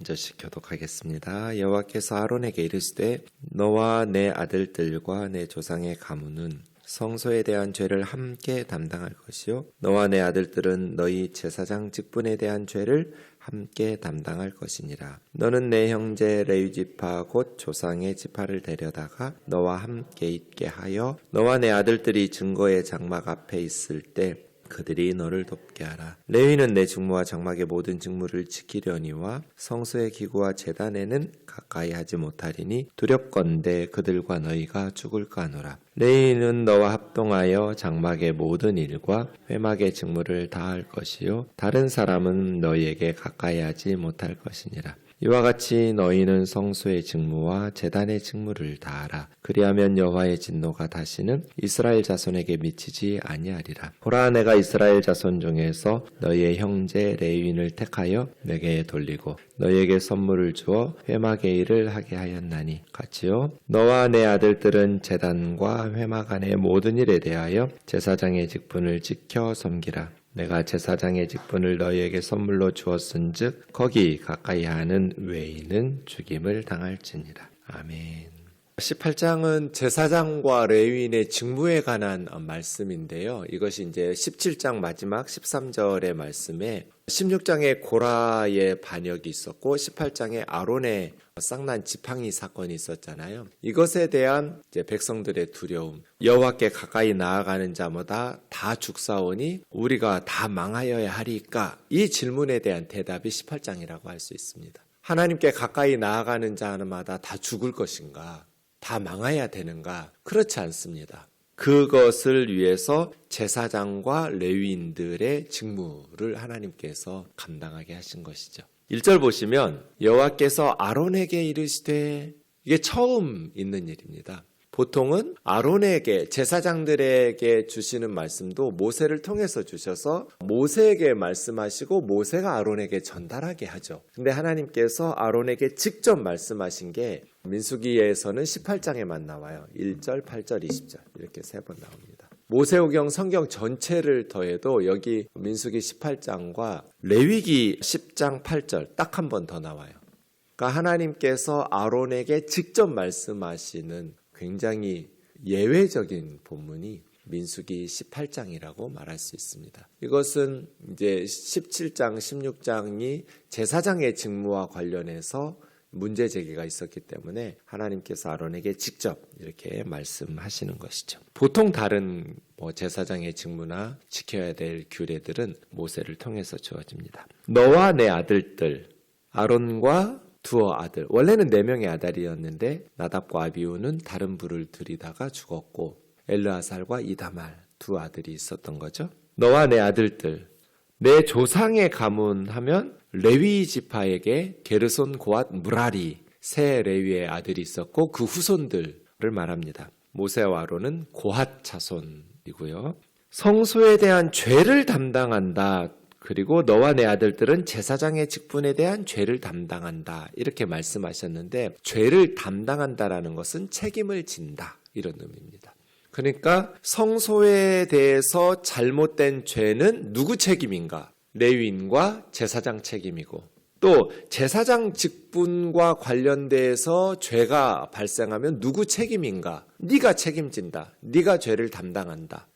한절씩 교독하겠습니다. 여호와께서 아론에게 이르시되 너와 내 아들들과 내 조상의 가문은 성소에 대한 죄를 함께 담당할 것이요 너와 내 아들들은 너희 제사장 직분에 대한 죄를 함께 담당할 것이니라. 너는 내 형제 레위 지파 곧 조상의 지파를 데려다가 너와 함께 있게 하여 너와 내 아들들이 증거의 장막 앞에 있을 때 그들이 너를 돕게 하라. 레위는 내 직무와 장막의 모든 직무를 지키려니와 성소의 기구와 재단에는 가까이 하지 못하리니 두렵건대 그들과 너희가 죽을까 하노라. 레위는 너와 합동하여 장막의 모든 일과 회막의 직무를 다할 것이요 다른 사람은 너희에게 가까이 하지 못할 것이니라. 이와 같이 너희는 성소의 직무와 재단의 직무를 다하라. 그리하면 여호와의 진노가 다시는 이스라엘 자손에게 미치지 아니하리라. 보라 내가 이스라엘 자손 중에서 너희의 형제 레위인을 택하여 내게 돌리고 너희에게 선물을 주어 회막의 일을 하게 하였나니 같이요 너와 내 아들들은 재단과 회막 안의 모든 일에 대하여 제사장의 직분을 지켜 섬기라. 내가 제사장의 직분을 너희에게 선물로 주었은즉 거기 가까이 하는 외인은 죽임을 당할지니라. 아멘. 18장은 제사장과 레위인의 직무에 관한 말씀인데요. 이것이 이제 17장 마지막 13절의 말씀에 16장에 고라의 반역이 있었고 18장에 아론의 쌍난 지팡이 사건이 있었잖아요. 이것에 대한 백성들의 두려움, 여호와께 가까이 나아가는 자마다 다 죽사오니 우리가 다 망하여야 하리까? 이 질문에 대한 대답이 18장이라고 할 수 있습니다. 하나님께 가까이 나아가는 자마다 다 죽을 것인가? 다 망해야 되는가? 그렇지 않습니다. 그것을 위해서 제사장과 레위인들의 직무를 하나님께서 감당하게 하신 것이죠. 1절 보시면 여호와께서 아론에게 이르시되 이게 처음 있는 일입니다. 보통은 아론에게 제사장들에게 주시는 말씀도 모세를 통해서 주셔서 모세에게 말씀하시고 모세가 아론에게 전달하게 하죠. 근데 하나님께서 아론에게 직접 말씀하신 게 민수기에서는 18장에만 나와요. 1절, 8절, 20절 이렇게 세 번 나옵니다. 모세오경 성경 전체를 더해도 여기 민수기 18장과 레위기 10장 8절 딱 한 번 더 나와요. 그러니까 하나님께서 아론에게 직접 말씀하시는 굉장히 예외적인 본문이 민수기 18장이라고 말할 수 있습니다. 이것은 이제 17장, 16장이 제사장의 직무와 관련해서 문제 제기가 있었기 때문에 하나님께서 아론에게 직접 이렇게 말씀하시는 것이죠. 보통 다른 뭐 제사장의 직무나 지켜야 될 규례들은 모세를 통해서 주어집니다. 너와 내 아들들 아론과 두어 아들 원래는 네 명의 아들이었는데 나답과 아비우는 다른 불을 들이다가 죽었고 엘르아살과 이다말 두 아들이 있었던 거죠. 너와 내 아들들 내 조상의 가문 하면 레위 지파에게 게르손 고앗 무라리 세 레위의 아들이 있었고 그 후손들을 말합니다. 모세와 아론은 고앗 자손이고요. 성소에 대한 죄를 담당한다. 그리고 너와 내 아들들은 제사장의 직분에 대한 죄를 담당한다. 이렇게 말씀하셨는데 죄를 담당한다라는 것은 책임을 진다. 이런 의미입니다. 그러니까 성소에 대해서 잘못된 죄는 누구 책임인가? 레위인과 제사장 책임이고 또 제사장 직분과 관련돼서 죄가 발생하면 누구 책임인가? 네가 책임진다. 네가 죄를 담당한다.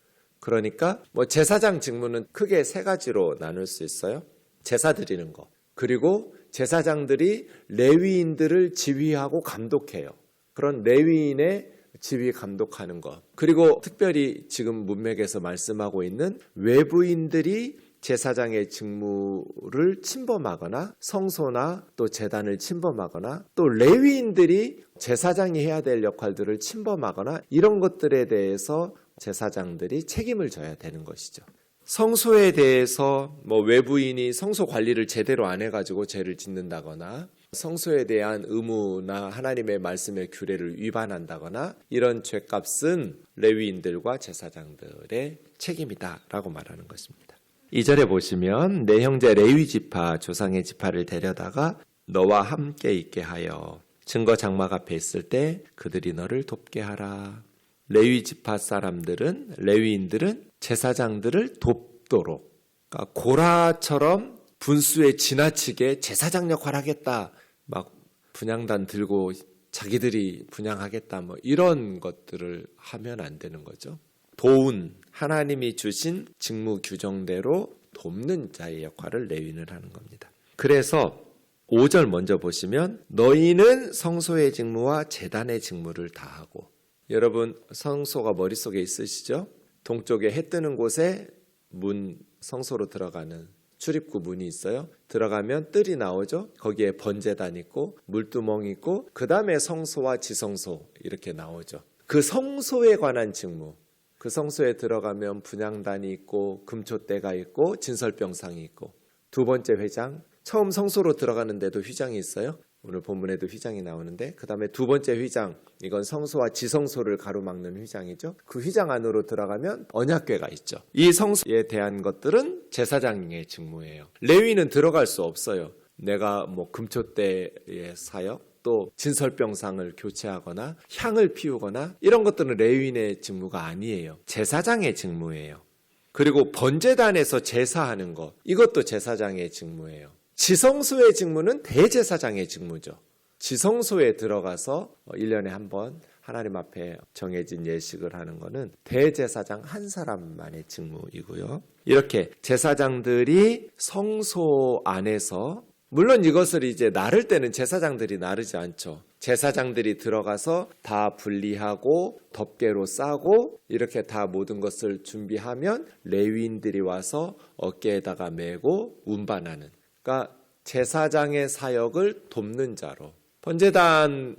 그러니까 뭐 제사장 직무는 크게 세 가지로 나눌 수 있어요. 제사 드리는 거. 그리고 제사장들이 레위인들을 지휘하고 감독해요. 그런 레위인의 지휘 감독하는 것. 그리고 특별히 지금 문맥에서 말씀하고 있는 외부인들이 제사장의 직무를 침범하거나 성소나 또 재단을 침범하거나 또 레위인들이 제사장이 해야 될 역할들을 침범하거나 이런 것들에 대해서 제사장들이 책임을 져야 되는 것이죠. 성소에 대해서 뭐 외부인이 성소 관리를 제대로 안 해가지고 죄를 짓는다거나 성소에 대한 의무나 하나님의 말씀의 규례를 위반한다거나 이런 죄값은 레위인들과 제사장들의 책임이다라고 말하는 것입니다. 2절에 보시면 내 형제 레위 지파 조상의 지파를 데려다가 너와 함께 있게 하여 증거 장막 앞에 있을 때 그들이 너를 돕게 하라. 레위 지파 사람들은 레위인들은 제사장들을 돕도록 그러니까 고라처럼 분수에 지나치게 제사장 역할 하겠다. 막 분양단 들고 자기들이 분양하겠다. 뭐 이런 것들을 하면 안 되는 거죠. 도운 하나님이 주신 직무 규정대로 돕는 자의 역할을 레위는 하는 겁니다. 그래서 5절 먼저 보시면 너희는 성소의 직무와 재단의 직무를 다하고 여러분 성소가 머릿속에 있으시죠? 동쪽에 해 뜨는 곳에 문 성소로 들어가는 출입구 문이 있어요. 들어가면 뜰이 나오죠. 거기에 번제단 있고 물두멍 있고 그 다음에 성소와 지성소 이렇게 나오죠. 그 성소에 관한 직무. 그 성소에 들어가면 분양단이 있고 금초대가 있고 진설병상이 있고 두 번째 회장 처음 성소로 들어가는데도 휘장이 있어요. 오늘 본문에도 휘장이 나오는데 그 다음에 두 번째 휘장 이건 성소와 지성소를 가로막는 휘장이죠. 그 휘장 안으로 들어가면 언약궤가 있죠. 이 성소에 대한 것들은 제사장의 직무예요. 레위는 들어갈 수 없어요. 내가 뭐 금초대의 사역 또 진설병상을 교체하거나 향을 피우거나 이런 것들은 레위인의 직무가 아니에요. 제사장의 직무예요. 그리고 번제단에서 제사하는 것 이것도 제사장의 직무예요. 지성소의 직무는 대제사장의 직무죠. 지성소에 들어가서 1년에 한 번 하나님 앞에 정해진 예식을 하는 것은 대제사장 한 사람만의 직무이고요. 이렇게 제사장들이 성소 안에서 물론 이것을 이제 나를 때는 제사장들이 나르지 않죠. 제사장들이 들어가서 다 분리하고 덮개로 싸고 이렇게 다 모든 것을 준비하면 레위인들이 와서 어깨에다가 메고 운반하는 그러니까 제사장의 사역을 돕는 자로. 번제단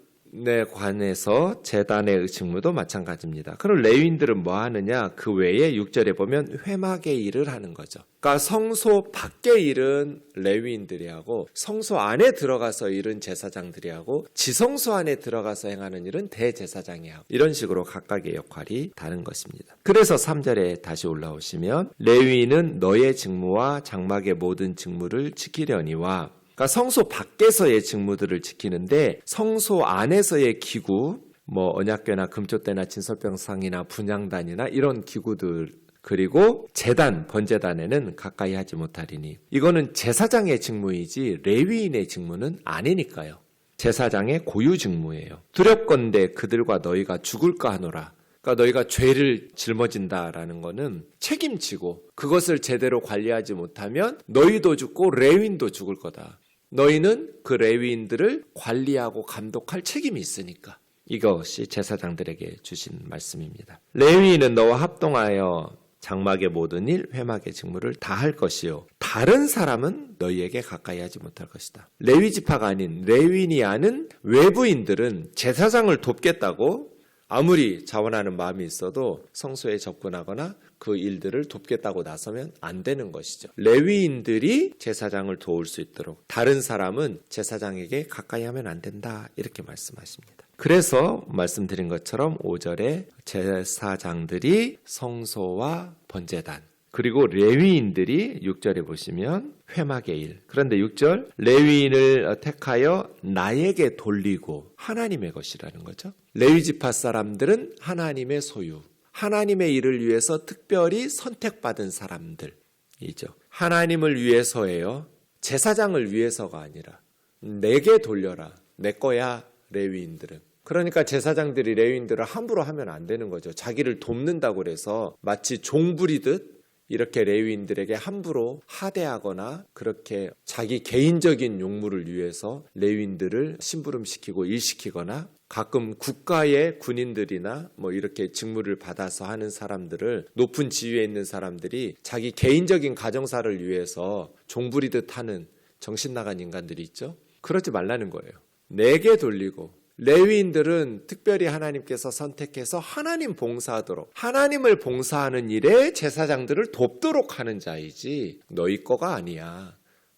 에 관해서 제단의 직무도 마찬가지입니다. 그럼 레위인들은 뭐 하느냐? 그 외에 6절에 보면 회막의 일을 하는 거죠. 그러니까 성소 밖의 일은 레위인들이 하고 성소 안에 들어가서 일은 제사장들이 하고 지성소 안에 들어가서 행하는 일은 대제사장이 하고 이런 식으로 각각의 역할이 다른 것입니다. 그래서 3절에 다시 올라오시면 레위인은 너의 직무와 장막의 모든 직무를 지키려니와 그러니까 성소 밖에서의 직무들을 지키는데 성소 안에서의 기구 뭐 언약궤나 금초대나 진설병상이나 분양단이나 이런 기구들 그리고 재단, 번제단에는 가까이 하지 못하리니 이거는 제사장의 직무이지 레위인의 직무는 아니니까요. 제사장의 고유 직무예요. 두렵건대 그들과 너희가 죽을까 하노라. 그러니까 너희가 죄를 짊어진다라는 거는 책임지고 그것을 제대로 관리하지 못하면 너희도 죽고 레위인도 죽을 거다. 너희는 그 레위인들을 관리하고 감독할 책임이 있으니까. 이것이 제사장들에게 주신 말씀입니다. 레위인은 너와 합동하여 장막의 모든 일, 회막의 직무를 다 할 것이요. 다른 사람은 너희에게 가까이 하지 못할 것이다. 레위 지파가 아닌 레위인이 아는 외부인들은 제사장을 돕겠다고 아무리 자원하는 마음이 있어도 성소에 접근하거나 그 일들을 돕겠다고 나서면 안 되는 것이죠. 레위인들이 제사장을 도울 수 있도록 다른 사람은 제사장에게 가까이 하면 안 된다. 이렇게 말씀하십니다. 그래서 말씀드린 것처럼 5절에 제사장들이 성소와 번제단 그리고 레위인들이 6절에 보시면 회막의 일. 그런데 6절 레위인을 택하여 나에게 돌리고 하나님의 것이라는 거죠. 레위 지파 사람들은 하나님의 소유. 하나님의 일을 위해서 특별히 선택받은 사람들이죠. 하나님을 위해서예요. 제사장을 위해서가 아니라 내게 돌려라. 내 거야 레위인들은. 그러니까 제사장들이 레위인들을 함부로 하면 안 되는 거죠. 자기를 돕는다고 그래서 마치 종 부리듯 이렇게 레위인들에게 함부로 하대하거나 그렇게 자기 개인적인 용무를 위해서 레위인들을 심부름시키고 일시키거나 가끔 국가의 군인들이나 뭐 이렇게 직무를 받아서 하는 사람들을 높은 지위에 있는 사람들이 자기 개인적인 가정사를 위해서 종부리듯 하는 정신 나간 인간들이 있죠. 그러지 말라는 거예요. 내게 돌리고 레위인들은 특별히 하나님께서 선택해서 하나님 봉사하도록 하나님을 봉사하는 일에 제사장들을 돕도록 하는 자이지 너희 거가 아니야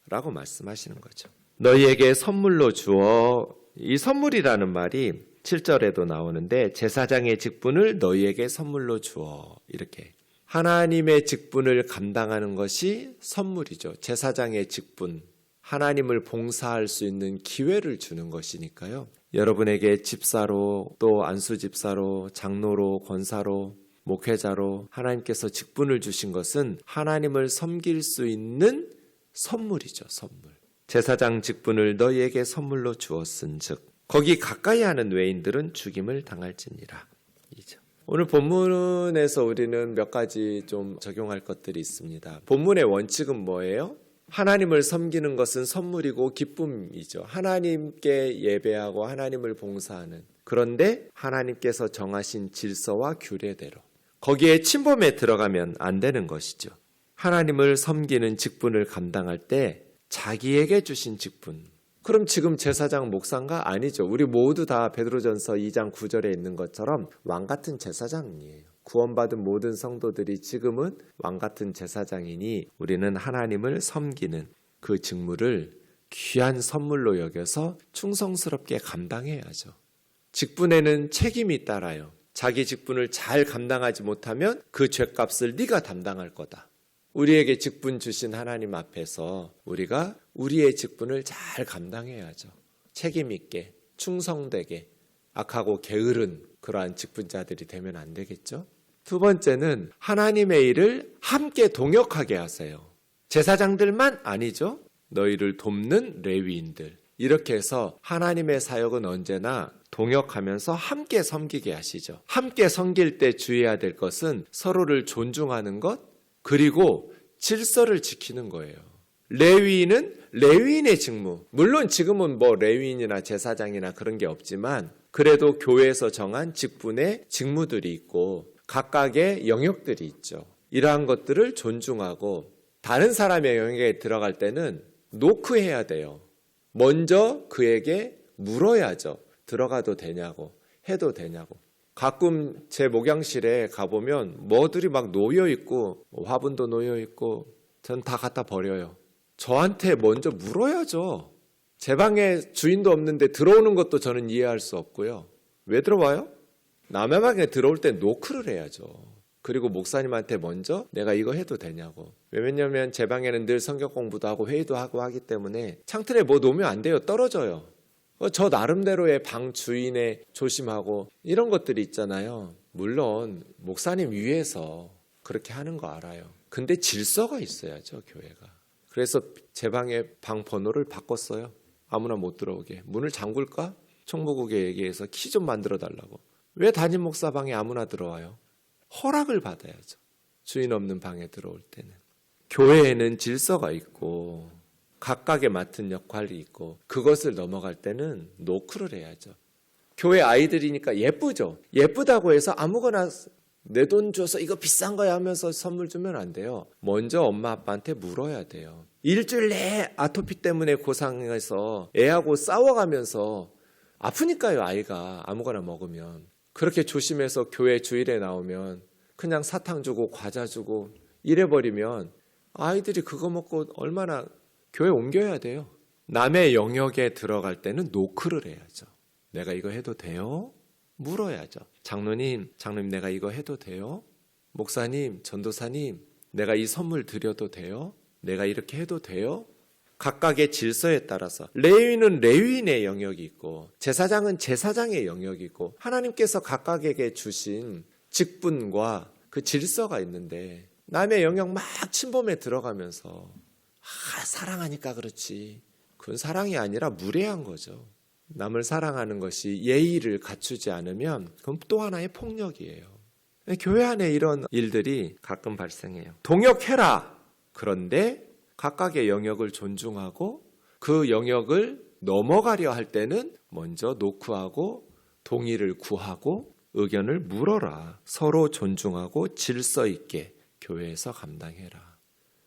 라고 말씀하시는 거죠. 너희에게 선물로 주어 이 선물이라는 말이 7절에도 나오는데 제사장의 직분을 너희에게 선물로 주어 이렇게 하나님의 직분을 감당하는 것이 선물이죠. 제사장의 직분 하나님을 봉사할 수 있는 기회를 주는 것이니까요. 여러분에게 집사로 또 안수 집사로 장로로 권사로 목회자로 하나님께서 직분을 주신 것은 하나님을 섬길 수 있는 선물이죠, 선물. 제사장 직분을 너희에게 선물로 주었은즉 거기 가까이 하는 외인들은 죽임을 당할지니라. 이죠. 오늘 본문에서 우리는 몇 가지 좀 적용할 것들이 있습니다. 본문의 원칙은 뭐예요? 하나님을 섬기는 것은 선물이고 기쁨이죠. 하나님께 예배하고 하나님을 봉사하는. 그런데 하나님께서 정하신 질서와 규례대로 거기에 침범에 들어가면 안 되는 것이죠. 하나님을 섬기는 직분을 감당할 때 자기에게 주신 직분. 그럼 지금 제사장 목사인가 아니죠. 우리 모두 다 베드로전서 2장 9절에 있는 것처럼 왕 같은 제사장이에요. 구원받은 모든 성도들이 지금은 왕 같은 제사장이니 우리는 하나님을 섬기는 그 직무를 귀한 선물로 여겨서 충성스럽게 감당해야죠. 직분에는 책임이 따라요. 자기 직분을 잘 감당하지 못하면 그 죄값을 네가 담당할 거다. 우리에게 직분 주신 하나님 앞에서 우리가 우리의 직분을 잘 감당해야죠. 책임 있게, 충성되게, 악하고 게으른 그러한 직분자들이 되면 안 되겠죠? 두 번째는 하나님의 일을 함께 동역하게 하세요. 제사장들만 아니죠. 너희를 돕는 레위인들. 이렇게 해서 하나님의 사역은 언제나 동역하면서 함께 섬기게 하시죠. 함께 섬길 때 주의해야 될 것은 서로를 존중하는 것, 그리고 질서를 지키는 거예요. 레위인은 레위인의 직무. 물론 지금은 뭐 레위인이나 제사장이나 그런 게 없지만 그래도 교회에서 정한 직분의 직무들이 있고 각각의 영역들이 있죠. 이러한 것들을 존중하고 다른 사람의 영역에 들어갈 때는 노크해야 돼요. 먼저 그에게 물어야죠. 들어가도 되냐고, 해도 되냐고. 가끔 제 목양실에 가보면 뭐들이 막 놓여 있고 화분도 놓여 있고 전 다 갖다 버려요. 저한테 먼저 물어야죠. 제 방에 주인도 없는데 들어오는 것도 저는 이해할 수 없고요. 왜 들어와요? 방에 들어올 때 노크를 해야죠. 그리고 목사님한테 먼저 내가 이거 해도 되냐고. 왜냐면 제 방에는 늘 성경 공부도 하고 회의도 하고 하기 때문에 창틀에 뭐 놓으면 안 돼요. 떨어져요. 어, 저 나름대로의 방 주인의 조심하고 이런 것들이 있잖아요. 물론 목사님 위에서 그렇게 하는 거 알아요. 근데 질서가 있어야죠, 교회가. 그래서 제 방의 방 번호를 바꿨어요. 아무나 못 들어오게. 문을 잠글까? 총무국에 얘기해서 키 좀 만들어 달라고. 왜 담임 목사 방에 아무나 들어와요? 허락을 받아야죠. 주인 없는 방에 들어올 때는. 교회에는 질서가 있고 각각의 맡은 역할이 있고 그것을 넘어갈 때는 노크를 해야죠. 교회 아이들이니까 예쁘죠. 예쁘다고 해서 아무거나 내 돈 줘서 이거 비싼 거야 하면서 선물 주면 안 돼요. 먼저 엄마 아빠한테 물어야 돼요. 일주일 내에 아토피 때문에 고상해서 애하고 싸워가면서 아프니까요 아이가 아무거나 먹으면 그렇게 조심해서 교회 주일에 나오면 그냥 사탕 주고 과자 주고 이래버리면 아이들이 그거 먹고 얼마나 교회 옮겨야 돼요. 남의 영역에 들어갈 때는 노크를 해야죠. 내가 이거 해도 돼요? 물어야죠. 장로님, 장로님 내가 이거 해도 돼요? 목사님, 전도사님, 내가 이 선물 드려도 돼요? 내가 이렇게 해도 돼요? 각각의 질서에 따라서 레위인은 레위인의 영역이 있고 제사장은 제사장의 영역이 있고 하나님께서 각각에게 주신 직분과 그 질서가 있는데 남의 영역 막 침범에 들어가면서 아, 사랑하니까 그렇지. 그건 사랑이 아니라 무례한 거죠. 남을 사랑하는 것이 예의를 갖추지 않으면 그건 또 하나의 폭력이에요. 교회 안에 이런 일들이 가끔 발생해요. 동역해라. 그런데 각각의 영역을 존중하고 그 영역을 넘어가려 할 때는 먼저 노크하고 동의를 구하고 의견을 물어라. 서로 존중하고 질서 있게 교회에서 감당해라.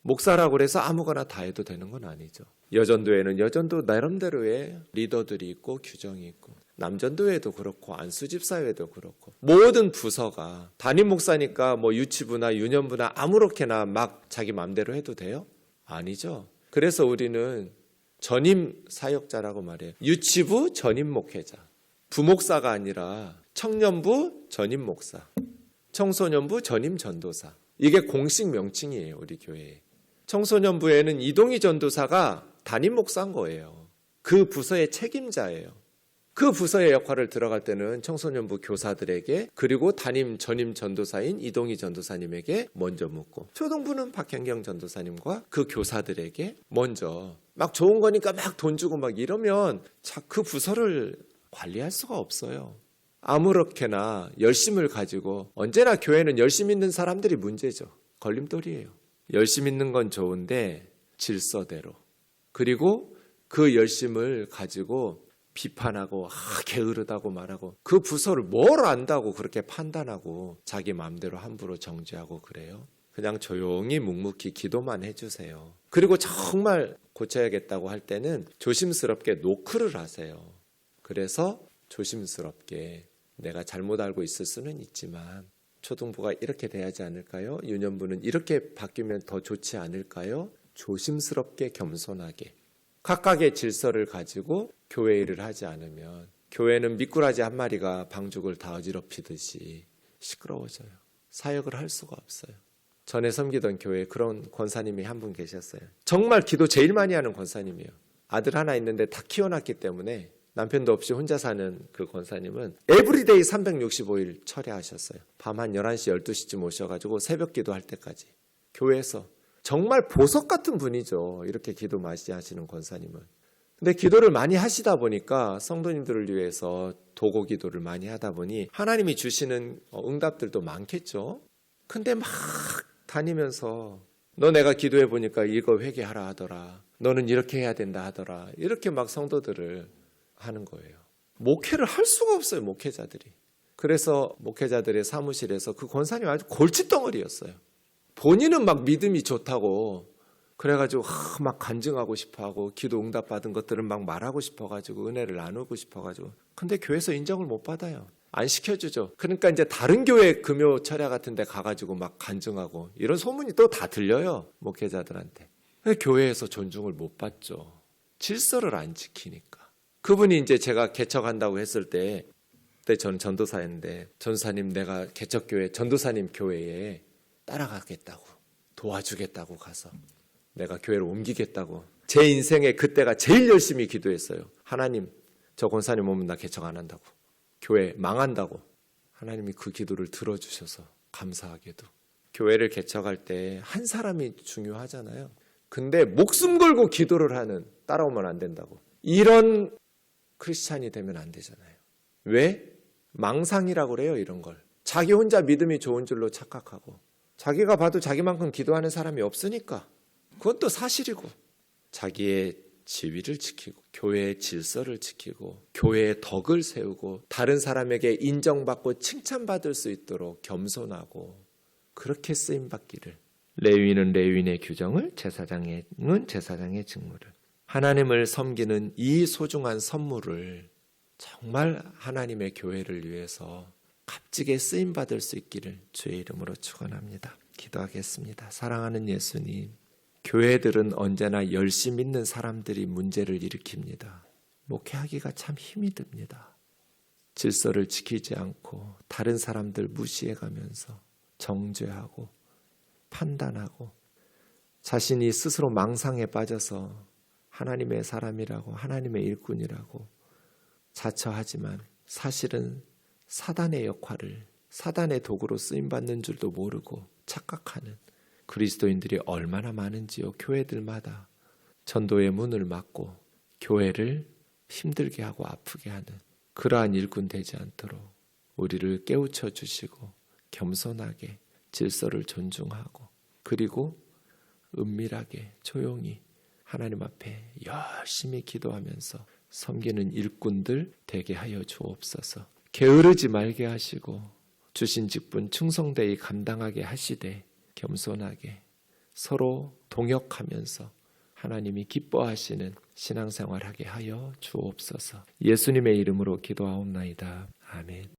목사라고 그래서 아무거나 다 해도 되는 건 아니죠. 여전도에는 여전도 나름대로의 리더들이 있고 규정이 있고 남전도회도 그렇고 안수집사회도 그렇고 모든 부서가 담임 목사니까 뭐 유치부나 유년부나 아무렇게나 막 자기 마음대로 해도 돼요? 아니죠. 그래서 우리는 전임 사역자라고 말해요. 유치부 전임 목회자. 부목사가 아니라 청년부 전임 목사. 청소년부 전임 전도사. 이게 공식 명칭이에요, 우리 교회에. 청소년부에는 이동희 전도사가 담임 목사인 거예요. 그 부서의 책임자예요. 그 부서의 역할을 들어갈 때는 청소년부 교사들에게 그리고 담임 전임 전도사인 이동희 전도사님에게 먼저 묻고 초등부는 박현경 전도사님과 그 교사들에게 먼저 막 좋은 거니까 막 돈 주고 막 이러면 자, 그 부서를 관리할 수가 없어요. 아무렇게나 열심을 가지고 언제나 교회는 열심 있는 사람들이 문제죠. 걸림돌이에요. 열심 있는 건 좋은데 질서대로 그리고 그 열심을 가지고 비판하고 아 게으르다고 말하고 그 부서를 뭘 안다고 그렇게 판단하고 자기 마음대로 함부로 정지하고 그래요. 그냥 조용히 묵묵히 기도만 해주세요. 그리고 정말 고쳐야겠다고 할 때는 조심스럽게 노크를 하세요. 그래서 조심스럽게 내가 잘못 알고 있을 수는 있지만 초등부가 이렇게 돼야지 않을까요? 유년부는 이렇게 바뀌면 더 좋지 않을까요? 조심스럽게 겸손하게 각각의 질서를 가지고 교회 일을 하지 않으면 교회는 미꾸라지 한 마리가 방죽을 다 어지럽히듯이 시끄러워져요. 사역을 할 수가 없어요. 전에 섬기던 교회에 그런 권사님이 한 분 계셨어요. 정말 기도 제일 많이 하는 권사님이에요. 아들 하나 있는데 다 키워놨기 때문에 남편도 없이 혼자 사는 그 권사님은 에브리데이 365일 철회하셨어요. 밤 한 11시, 12시쯤 오셔가지고 새벽 기도할 때까지 교회에서 정말 보석 같은 분이죠. 이렇게 기도 많이 하시는 권사님은. 근데 기도를 많이 하시다 보니까 성도님들을 위해서 도고 기도를 많이 하다 보니 하나님이 주시는 어, 응답들도 많겠죠. 근데 막 다니면서 너 내가 기도해 보니까 이거 회개하라 하더라. 너는 이렇게 해야 된다 하더라. 이렇게 막 성도들을 하는 거예요. 목회를 할 수가 없어요, 목회자들이. 그래서 목회자들의 사무실에서 그 권사님 아주 골칫덩어리였어요. 본인은 막 믿음이 좋다고 그래가지고 하, 막 간증하고 싶어하고 기도 응답 받은 것들은 막 말하고 싶어가지고 은혜를 나누고 싶어가지고 근데 교회에서 인정을 못 받아요. 안 시켜주죠. 그러니까 이제 다른 교회 금요 철야 같은 데 가가지고 막 간증하고 이런 소문이 또 다 들려요 목회자들한테. 교회에서 존중을 못 받죠. 질서를 안 지키니까. 그분이 이제 제가 개척한다고 했을 때 그때 저는 전도사였는데 전도사님 내가 개척교회 전도사님 교회에 따라가겠다고 도와주겠다고 가서 내가 교회를 옮기겠다고 제 인생에 그때가 제일 열심히 기도했어요. 하나님 저 권사님 오면 나 개척 안 한다고 교회 망한다고 하나님이 그 기도를 들어주셔서 감사하게도 교회를 개척할 때 한 사람이 중요하잖아요. 근데 목숨 걸고 기도를 하는 따라오면 안 된다고 이런 크리스찬이 되면 안 되잖아요. 왜? 망상이라고 그래요 이런 걸. 자기 혼자 믿음이 좋은 줄로 착각하고 자기가 봐도 자기만큼 기도하는 사람이 없으니까. 그건 또 사실이고. 자기의 지위를 지키고 교회의 질서를 지키고 교회의 덕을 세우고 다른 사람에게 인정받고 칭찬받을 수 있도록 겸손하고 그렇게 쓰임 받기를. 레위인은 레위인의 규정을 제사장은 제사장의 직무를. 하나님을 섬기는 이 소중한 선물을 정말 하나님의 교회를 위해서 값지게 쓰임 받을 수 있기를 주의 이름으로 축원합니다. 기도하겠습니다. 사랑하는 예수님, 교회들은 언제나 열심 있는 사람들이 문제를 일으킵니다. 목회하기가 참 힘이 듭니다. 질서를 지키지 않고 다른 사람들 무시해 가면서 정죄하고 판단하고 자신이 스스로 망상에 빠져서 하나님의 사람이라고 하나님의 일꾼이라고 자처하지만 사실은 사단의 역할을 사단의 도구로 쓰임 받는 줄도 모르고 착각하는 그리스도인들이 얼마나 많은지요. 교회들마다 전도의 문을 막고 교회를 힘들게 하고 아프게 하는 그러한 일꾼 되지 않도록 우리를 깨우쳐 주시고 겸손하게 질서를 존중하고 그리고 은밀하게 조용히 하나님 앞에 열심히 기도하면서 섬기는 일꾼들 되게 하여 주옵소서. 게으르지 말게 하시고 주신 직분 충성되이 감당하게 하시되 겸손하게 서로 동역하면서 하나님이 기뻐하시는 신앙생활하게 하여 주옵소서. 예수님의 이름으로 기도하옵나이다. 아멘.